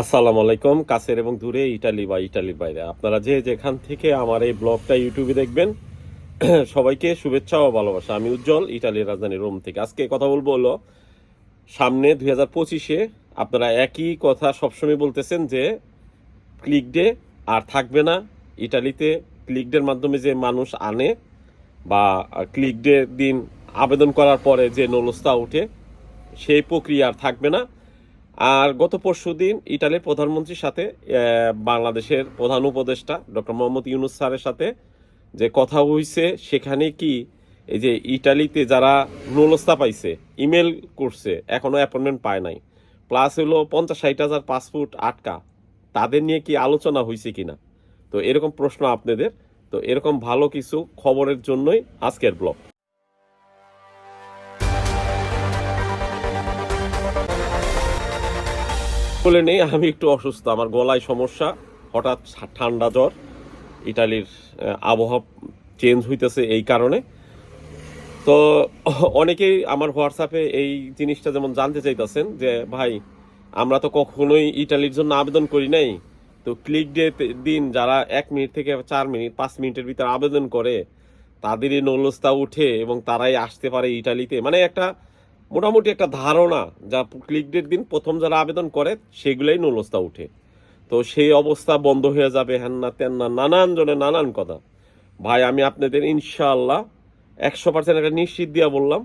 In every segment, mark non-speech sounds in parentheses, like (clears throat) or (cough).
আসসালামু আলাইকুম, কাছের এবং দূরে ইটালি বা ইটালির বাইরে। আপনারা যে যেখান থেকে আমার এই ব্লগটা ইউটিউবে দেখবেন, (clears throat) সবাইকে শুভেচ্ছা ও ভালোবাসা। আমি উজ্জ্বল, ইটালির রাজধানী রোম থেকে। আজকে কথা বলব হলো, সামনে দুই হাজার পঁচিশে আপনারা একই কথা সবসময় বলতেছেন যে ক্লিক ডে আর থাকবে না। ইটালিতে ক্লিক ডের মাধ্যমে যে মানুষ আনে বা ক্লিক ডে দিন আবেদন করার পরে যে নলস্তা ওঠে, সেই প্রক্রিয়া আর থাকবে না। আর গত পরশু দিন ইটালির প্রধানমন্ত্রীর সাথে বাংলাদেশের প্রধান উপদেষ্টা ডক্টর মোহাম্মদ ইউনুস স্যারের সাথে যে কথা হইছে, সেখানে কি এই যে ইটালিতে যারা নুলস্তা পাইছে, ইমেল করছে, এখনও অ্যাপয়েন্টমেন্ট পায় নাই। প্লাস হলো পঞ্চাশ ষাট হাজার পাসপোর্ট আটকা। তাদের নিয়ে কি আলোচনা হয়েছে কিনা? তো এরকম প্রশ্ন আপনাদের। তো এরকম ভালো কিছু খবরের জন্যই আজকের ব্লগ। বলে নেই, আমি একটু অসুস্থ। আমার গলায় সমস্যা, হঠাৎ ঠান্ডা জ্বর। ইটালির আবহাওয়া চেঞ্জ হইতেছে এই কারণে। তো অনেকেই আমার হোয়াটসঅ্যাপে এই জিনিসটা যেমন জানতে চাইতেছেন যে, ভাই, আমরা তো কখনোই ইটালির জন্য আবেদন করি নাই। তো ক্লিক ডে দিন যারা এক মিনিট থেকে চার মিনিট, পাঁচ মিনিটের ভিতরে আবেদন করে, তাদেরই নলস্তা উঠে এবং তারাই আসতে পারে ইটালিতে মানে একটা মোটামুটি একটা ধারণা যা ক্লিক ডের দিন প্রথম যারা আবেদন করে, সেগুলোই নলস্তা উঠে। তো সেই অবস্থা বন্ধ হয়ে যাবে হ্যান না তেন না, নানান জনে নানান কথা। ভাই, আমি আপনাদের ইনশাআল্লাহ একশো পার্সেন্ট একটা নিশ্চিত দিয়া বললাম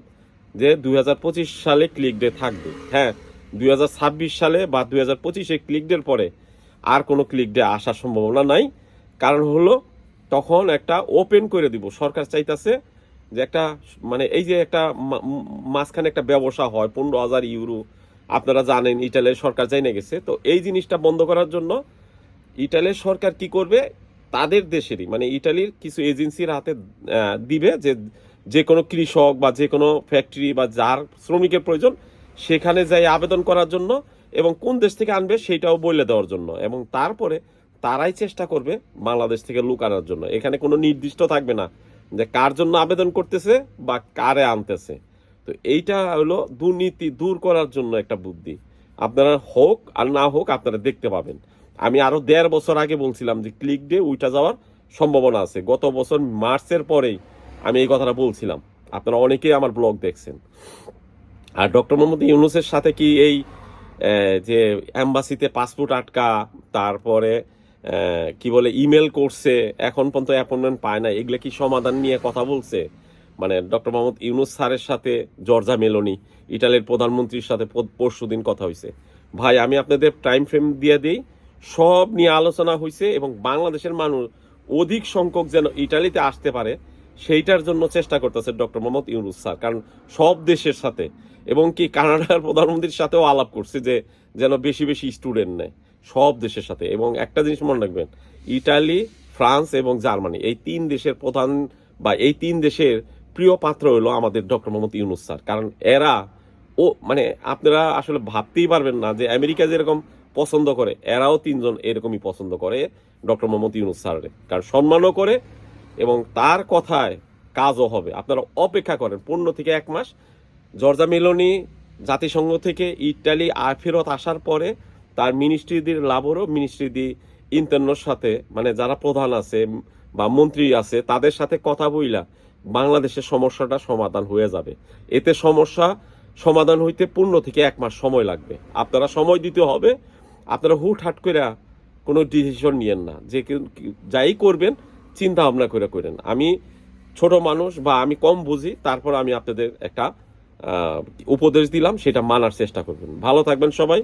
যে দুই হাজার পঁচিশ সালে ক্লিক ডে থাকবে। হ্যাঁ দুই হাজার ছাব্বিশ সালে বা দুই হাজার পঁচিশে ক্লিক ডের পরে আর কোনো ক্লিক ডে আসার সম্ভাবনা নাই। কারণ হলো, তখন একটা ওপেন করে দিব। সরকার চাইতাছে যে একটা মানে এই যে একটা মাঝখানে একটা ব্যবসা হয়, পনেরো হাজার ইউরো। আপনারা জানেন, ইটালির সরকার জানিয়ে গেছে। তো এই জিনিসটা বন্ধ করার জন্য ইটালির সরকার কি করবে? তাদের দেশেরই মানে ইটালির কিছু এজেন্সির হাতে দিবে যে যে কোনো কৃষক বা যে কোনো ফ্যাক্টরি বা যার শ্রমিকের প্রয়োজন, সেখানে যাই আবেদন করার জন্য এবং কোন দেশ থেকে আনবে সেটাও বলে দেওয়ার জন্য। এবং তারপরে তারাই চেষ্টা করবে বাংলাদেশ থেকে লুকানোর জন্য। এখানে কোনো নির্দিষ্ট থাকবে না। যে কার জন্য আবেদন করতেছে বা কারে আনতেছে। তো এইটা হলো দুর্নীতি দূর করার জন্য একটা বুদ্ধি। আপনারা হোক আর না হোক আপনারা দেখতে পাবেন। আমি আরও দেড় বছর আগে বলছিলাম যে ক্লিক ডে উইটা যাওয়ার সম্ভাবনা আছে। গত বছর মার্চের পরেই আমি এই কথাটা বলছিলাম। আপনারা অনেকেই আমার ব্লগ দেখছেন। আর ডক্টর মোহাম্মদ ইউনুসের সাথে কি এই যে অ্যাম্বাসিতে পাসপোর্ট আটকা, তারপরে কি বলে ইমেল করছে, এখন পর্যন্ত অ্যাপয়েন্টমেন্ট পায় না এগুলো কি সমাধান নিয়ে কথা বলছে? মানে ডক্টর মোহাম্মদ ইউনুস স্যারের সাথে জর্জা মেলোনি, ইটালির প্রধানমন্ত্রীর সাথে পরশু দিন কথা হয়েছে ভাই, আমি আপনাদের টাইম ফ্রেম দিয়ে দিই। সব নিয়ে আলোচনা হয়েছে এবং বাংলাদেশের মানুষ অধিক সংখ্যক যেন ইটালিতে আসতে পারে, সেইটার জন্য চেষ্টা করতেছে ডক্টর মোহাম্মদ ইউনুস স্যার। কারণ সব দেশের সাথে, এবং কি কানাডার প্রধানমন্ত্রীর সাথেও আলাপ করছে যে যেন বেশি বেশি স্টুডেন্ট নেয়। সব দেশের সাথে। এবং একটা জিনিস মনে রাখবেন, ইটালি, ফ্রান্স এবং জার্মানি, এই তিন দেশের প্রধান বা এই তিন দেশের প্রিয় পাত্র হলো আমাদের ডক্টর মোহাম্মদ ইউনুস স্যার। কারণ এরা ও মানে আপনারা আসলে ভাবতেই পারবেন না যে আমেরিকা যেরকম পছন্দ করে, এরাও তিনজন এরকমই পছন্দ করে ডক্টর মোহাম্মদ ইউনুস স্যারের। কারণ সম্মানও করে এবং তার কথায় কাজও হবে। আপনারা অপেক্ষা করেন, পনেরো থেকে এক মাস, জর্জা মেলোনি জাতিসংঘ থেকে ইটালি ফেরত আসার পরে তার মিনিস্ট্রি মিনিস্ট্রিদের লাভরও মিনিস্ট্রি দি ইন্টারনোর সাথে মানে যারা প্রধান আছে বা মন্ত্রী আছে, তাদের সাথে কথা বইলা বাংলাদেশের সমস্যাটা সমাধান হয়ে যাবে। এতে সমস্যা সমাধান হইতে পূর্ণ থেকে এক মাস সময় লাগবে। আপনারা সময় দিতে হবে, আপনারা হুট হাট করে কোনো ডিসিশন নিয়েন না। যে যাই করবেন, চিন্তা ভাবনা করে করেন। আমি ছোট মানুষ বা আমি কম বুঝি, তারপর আমি আপনাদের একটা উপদেশ দিলাম, সেটা মানার চেষ্টা করবেন। ভালো থাকবেন সবাই।